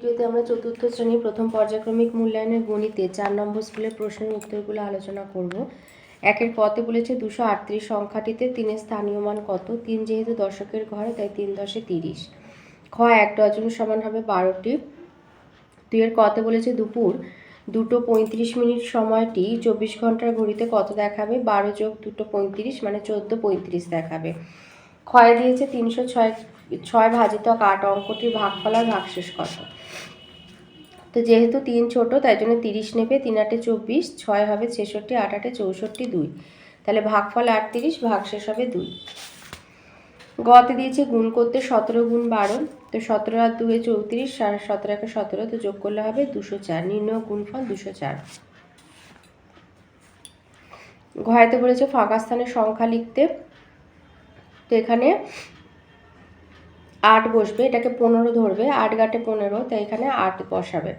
ভিডিওতে আমরা চতুর্থ শ্রেণির প্রথম পর্যায়ক্রমিক মূল্যায়নের গণিতে চার নম্বর স্কুলের প্রশ্নের উত্তরগুলো আলোচনা করব। একের পথে বলেছে দুশো আটত্রিশ সংখ্যাটিতে তিনের স্থানীয় মান কত? তিন যেহেতু দশকের ঘরে, তাই তিন দশে তিরিশ। খ, এক ডজন সমান হবে বারোটি। দুইয়ের কতে বলেছে দুপুর, দুটো পঁয়ত্রিশ মিনিট সময়টি চব্বিশ ঘণ্টার ঘড়িতে কত দেখাবে? বারো যোগ দুটো পঁয়ত্রিশ মানে চোদ্দ পঁয়ত্রিশ দেখাবে। ক্ষয় দিয়েছে তিনশো ছয় ছয় ভাজিতক আট অঙ্কটির ভাগফল আর ভাগশেষ কত? তো যেহেতু তিন ছোট, তাই জন্য তিরিশ নেবে, তিন আটে চব্বিশ, ছয় হবে ছেষট্টি, আট আটে চৌষট্টি দুই। তাহলে ভাগ ভাগফল আটত্রিশ, ভাগশেষ হবে দুই। গতে দিয়েছে গুণ করতে সতেরো গুণ বারো, তো সতেরো আর দুয়ে চৌত্রিশ, আর সতেরো একে সতেরো, তো যোগ করলে হবে দুশো চার, নির্ণয় গুণফল দুশো চার। ঘরেতে বলেছে ফাঁকা স্থানের সংখ্যা লিখতে, তো এখানে আট বসবে, এটাকে পনেরো ধরবে, আট গাটে পনেরো, তাই এখানে আট বসাবে।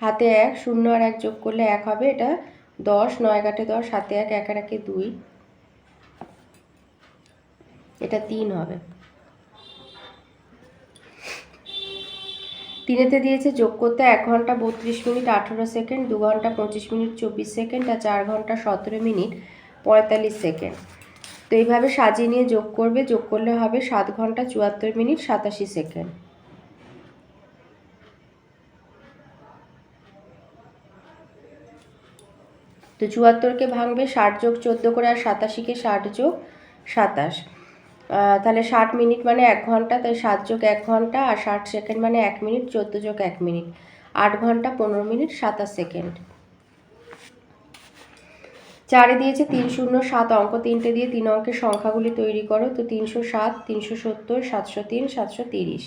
হাতে এক, শূন্য আর এক যোগ করলে এক হবে, এটা দশ, নয় গাটে দশ হাতে এক এক একে দুই, এটা তিন হবে। তিনেতে দিয়েছে যোগ করতে এক ঘণ্টা বত্রিশ মিনিট, আঠেরো সেকেন্ড, দু ঘণ্টা পঁচিশ মিনিট, চব্বিশ সেকেন্ড, আর চার ঘণ্টা সতেরো মিনিট পঁয়তাল্লিশ সেকেন্ড। তো এইভাবে সাজিয়ে নিয়ে যোগ করবে, যোগ করলে হবে সাত ঘণ্টা চুয়াত্তর মিনিট সাতাশি সেকেন্ড। তো চুয়াত্তরকে ভাঙবে ষাট যোগ চোদ্দ করে আর সাতাশিকে ষাট যোগ সাতাশ। তাহলে ষাট মিনিট মানে এক ঘণ্টা, তাই সাত যোগ এক ঘণ্টা আর ষাট সেকেন্ড মানে এক মিনিট, চোদ্দ যোগ এক মিনিট। আট ঘণ্টা পনেরো মিনিট, সাতাশ সেকেন্ড। চারে দিয়েছে তিন শূন্য, সাত অঙ্ক, তিনটে দিয়ে তিন অঙ্কের সংখ্যাগুলি তৈরি করো, তো তিনশো সাত, তিনশো সত্তর, সাতশো তিন, সাতশো তিরিশ।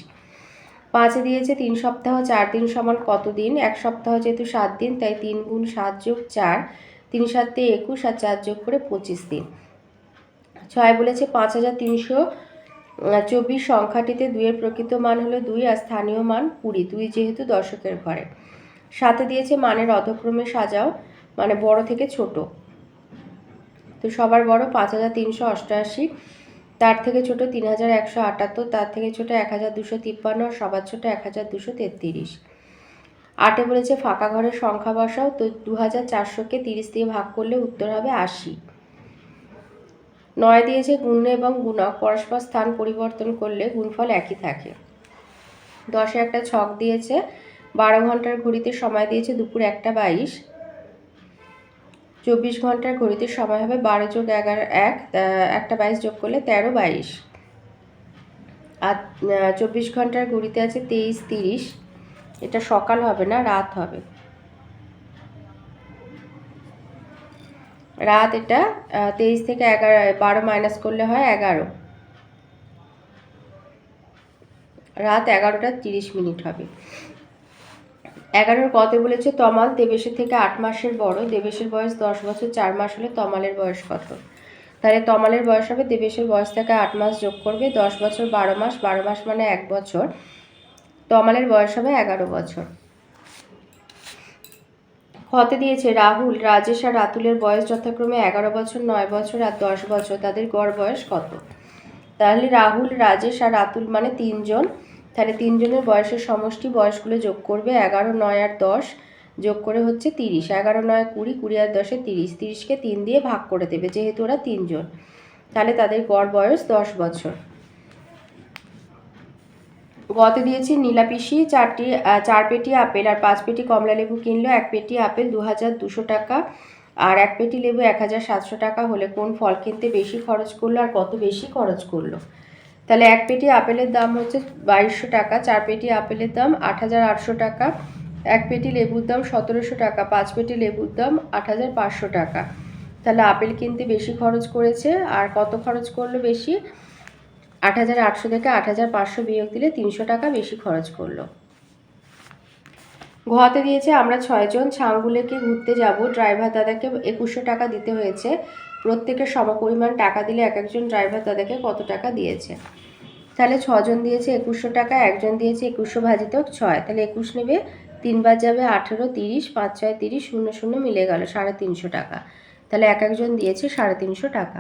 পাঁচে দিয়েছে তিন সপ্তাহ, চার দিন সমান কত দিন? এক সপ্তাহ যেহেতু সাত দিন, তাই তিন গুণ সাত যোগ চার, তিন সাতে একুশ আর চার যোগ করে পঁচিশ দিন। ছয় বলেছে পাঁচ হাজার তিনশো চব্বিশ সংখ্যাটিতে দুইয়ের প্রকৃত মান হলো দুই আর স্থানীয় মান কুড়ি, দুই যেহেতু দশকের ঘরে। সাথে দিয়েছে মানের অধক্রমে সাজাও মানে বড় থেকে ছোট। তো সবার বড় পাঁচ হাজার তিনশো অষ্টআশি, তার থেকে ছোট তিন হাজার একশো আটাত্তর, তার থেকে ছোট এক হাজার দুশো তিপ্পান্ন সবার ছোট এক হাজার দুশো তেত্রিশ। আটে বলেছে ফাঁকা ঘরের সংখ্যা বসাও, তো দু হাজার চারশোকে তিরিশ দিয়ে ভাগ করলে উত্তর হবে আশি। নয় দিয়েছে গুণ্য এবং গুণক, পরস্পর স্থান পরিবর্তন করলে গুণফল একই থাকে। দশে একটা ছক দিয়েছে, বারো ঘণ্টার ঘড়িতে সময় দিয়েছে দুপুর একটা বাইশ। চব্বিশ ঘণ্টার ঘড়িতে সময় হবে বারো যোগ এগারো, এক একটা বাইশ যোগ করলে তেরো, বাইশ। আর চব্বিশ ঘণ্টার ঘড়িতে আছে তেইশ, তিরিশ। এটা সকাল হবে না, রাত হবে। রাত এটা তেইশ থেকে এগারো, বারো মাইনাস করলে হয় এগারো। রাত এগারোটা তিরিশ মিনিট হবে। এগারোর কতে বলেছে তমাল, দেবেশের থেকে আট মাসের বড়। দেবেশের বয়স দশ বছর, চার মাস হলে তমালের বয়স কত? তাহলে তমালের বয়স হবে, দেবেশের বয়স থেকে আট মাস যোগ করবে, দশ বছর বারো মাস বারো মাস মানে এক বছর। তমালের বয়স হবে এগারো বছর। হতে দিয়েছে, রাহুল, রাজেশ আর রাতুলের বয়স যথাক্রমে এগারো বছর, নয় বছর আর দশ বছর। তাদের গড় বয়স কত? তাহলে রাহুল, রাজেশ আর রাতুল মানে তিনজন। তাহলে তিনজনের বয়সের সমষ্টি বয়সগুলো যোগ করবে এগারো, নয় আর দশ, যোগ করে হচ্ছে তিরিশ। এগারো, নয়, কুড়ি কুড়ি আর দশে তিরিশ। তিরিশকে তিন দিয়ে ভাগ করে দেবে যেহেতু ওরা তিনজন। তাহলে তাদের গড় বয়স দশ বছর। গতে দিয়েছি নীলাপিসি, চারটি চার পেটি আপেল আর পাঁচ পেটি কমলা লেবু কিনলো। এক পেটি আপেল দু হাজার দুশো টাকা আর এক পেটি লেবু এক হাজার সাতশো টাকা হলে কোন ফল কিনতে বেশি খরচ করল আর কত বেশি খরচ করল? তাহলে এক পেটি আপেলের দাম হচ্ছে বাইশশো টাকা, চার পেটি আপেলের দাম আট হাজার আটশো টাকা, এক পেটি লেবুর দাম সতেরোশো টাকা, পাঁচ পেটি লেবুর দাম আট হাজার পাঁচশো টাকা। তাহলে আপেল কিনতে বেশি খরচ করেছে, আর কত খরচ করল বেশি? আট হাজার আটশো থেকে আট হাজার পাঁচশো বিয়োগ দিলে তিনশো টাকা বেশি খরচ করল। ঘতে দিয়েছে, আমরা ছয়জন ছাঙ্গুলেকে ঘুরতে যাব। ড্রাইভার দাদাকে একুশশো টাকা দিতে হয়েছে। প্রত্যেকের সমপরিমাণ টাকা দিলে এক একজন ড্রাইভার দাদাকে কত টাকা দিয়েছে? তাহলে ছজন দিয়েছে একুশশো টাকা, একজন দিয়েছে একুশশো ভাজিত ছয়। তাহলে একুশ নেবে তিনবার যাবে আঠেরো, তিরিশ, পাঁচ, ছয়, তিরিশ, শূন্য শূন্য মিলে গেল সাড়ে তিনশো টাকা। তাহলে এক একজন দিয়েছে সাড়ে তিনশো টাকা।